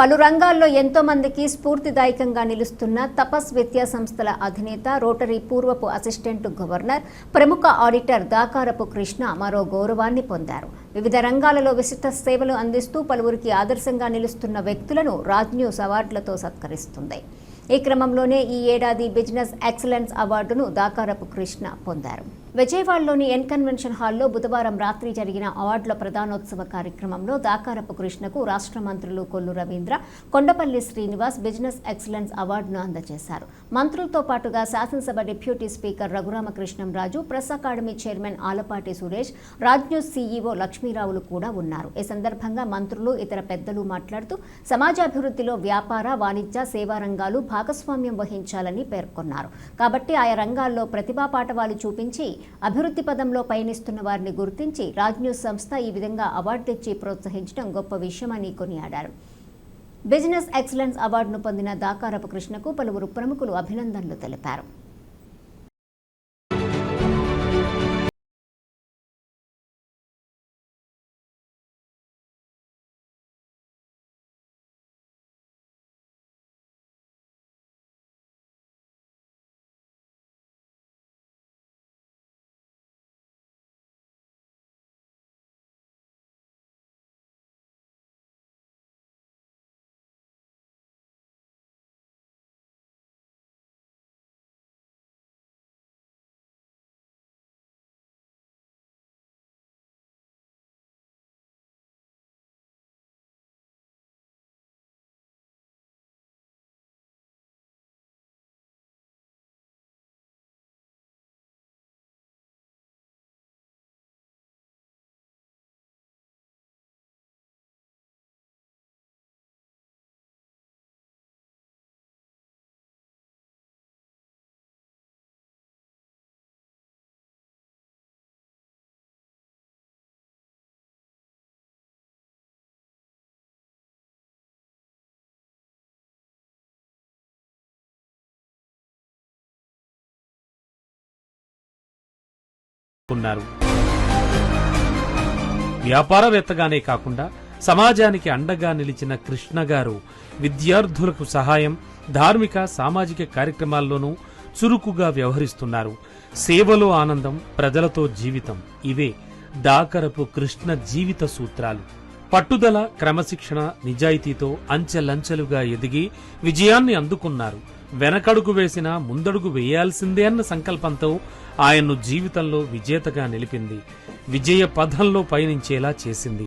పలు రంగాల్లో ఎంతో మందికి స్ఫూర్తిదాయకంగా నిలుస్తున్న తపస్ విద్యా సంస్థల అధినేత రోటరీ పూర్వపు అసిస్టెంట్ గవర్నర్ ప్రముఖ ఆడిటర్ దాకారపు కృష్ణ మరో గౌరవాన్ని పొందారు. వివిధ రంగాలలో విశిష్ట సేవలు అందిస్తూ పలువురికి ఆదర్శంగా నిలుస్తున్న వ్యక్తులను రాజ్న్యూస్ అవార్డులతో సత్కరిస్తుంది. ఈ క్రమంలోనే ఈ ఏడాది బిజినెస్ ఎక్సలెన్స్ అవార్డును దాకారపు కృష్ణ పొందారు. విజయవాడలోని ఎన్ కన్వెన్షన్ హాల్లో బుధవారం రాత్రి జరిగిన అవార్డుల ప్రధానోత్సవ కార్యక్రమంలో దాకారపు కృష్ణకు రాష్ట్ర మంత్రులు కొల్లు రవీంద్ర కొండపల్లి శ్రీనివాస్ బిజినెస్ ఎక్సలెన్స్ అవార్డును అందజేశారు. మంత్రులతో పాటుగా శాసనసభ deputy speaker Raghuramakrishnamraju press academy chairman Alapati Suresh Raj news CEO లక్ష్మీరావులు కూడా ఉన్నారు. ఈ సందర్భంగా మంత్రులు ఇతర పెద్దలు మాట్లాడుతూ సమాజాభివృద్ధిలో వ్యాపార వాణిజ్య సేవా రంగాలు భాగస్వామ్యం వహించాలని పేర్కొన్నారు. కాబట్టి ఆయా రంగాల్లో ప్రతిభా పాఠవాలు చూపించి అభివృద్ధి పదంలో పయనిస్తున్న వారిని గుర్తించి రాజ్ న్యూస్ సంస్థ ఈ విధంగా అవార్డు తెచ్చి ప్రోత్సహించడం గొప్ప విషయమని కొనియాడారు. బిజినెస్ ఎక్సలెన్స్ అవార్డును పొందిన దాకారపు కృష్ణకు పలువురు ప్రముఖులు అభినందనలు తెలిపారు. ఉన్నారు వ్యాపారవేత్తగానే కాకుండా సమాజానికి అండగా నిలిచిన కృష్ణ గారు విద్యార్థులకు సహాయం ధార్మిక సామాజిక కార్యక్రమాల్లోనూ చురుకుగా వ్యవహరిస్తున్నారు. సేవలో ఆనందం ప్రజలతో జీవితం. ఇవే దాకరపు కృష్ణ జీవిత సూత్రాలు. పట్టుదల క్రమశిక్షణ నిజాయితీతో అంచెలంచెలుగా ఎదిగి విజయాన్ని అందుకున్నారు. వెనకడుగు వేసినా ముందడుగు వేయాల్సిందే అన్న సంకల్పంతో ఆయన్ను జీవితంలో విజేతగా నిలిపింది. విజయ పథంలో పయనించేలా చేసింది.